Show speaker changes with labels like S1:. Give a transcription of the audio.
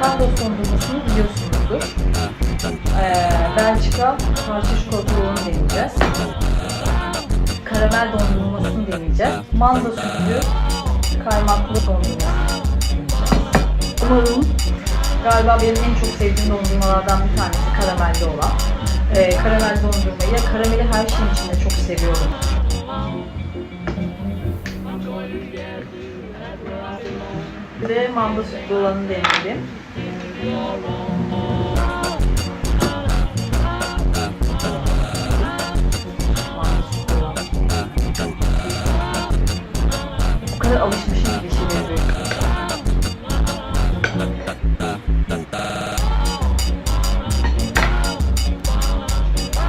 S1: Pavlov dondurmasını biliyorsunuzdur. Ee, Belçika parça çikolatalarını deneyeceğiz. Karamel dondurmasını deneyeceğiz. Manda sütlü kaymaklı dondurması. Umarım Galiba benim en çok sevdiğim dondurmalardan bir tanesi karamelli olan. Ee, karamel dondurmayı, karameli her şeyin içinde çok seviyorum. Bir de manda sütlü olanı denedim. O kadar alışmışım bir şeylere.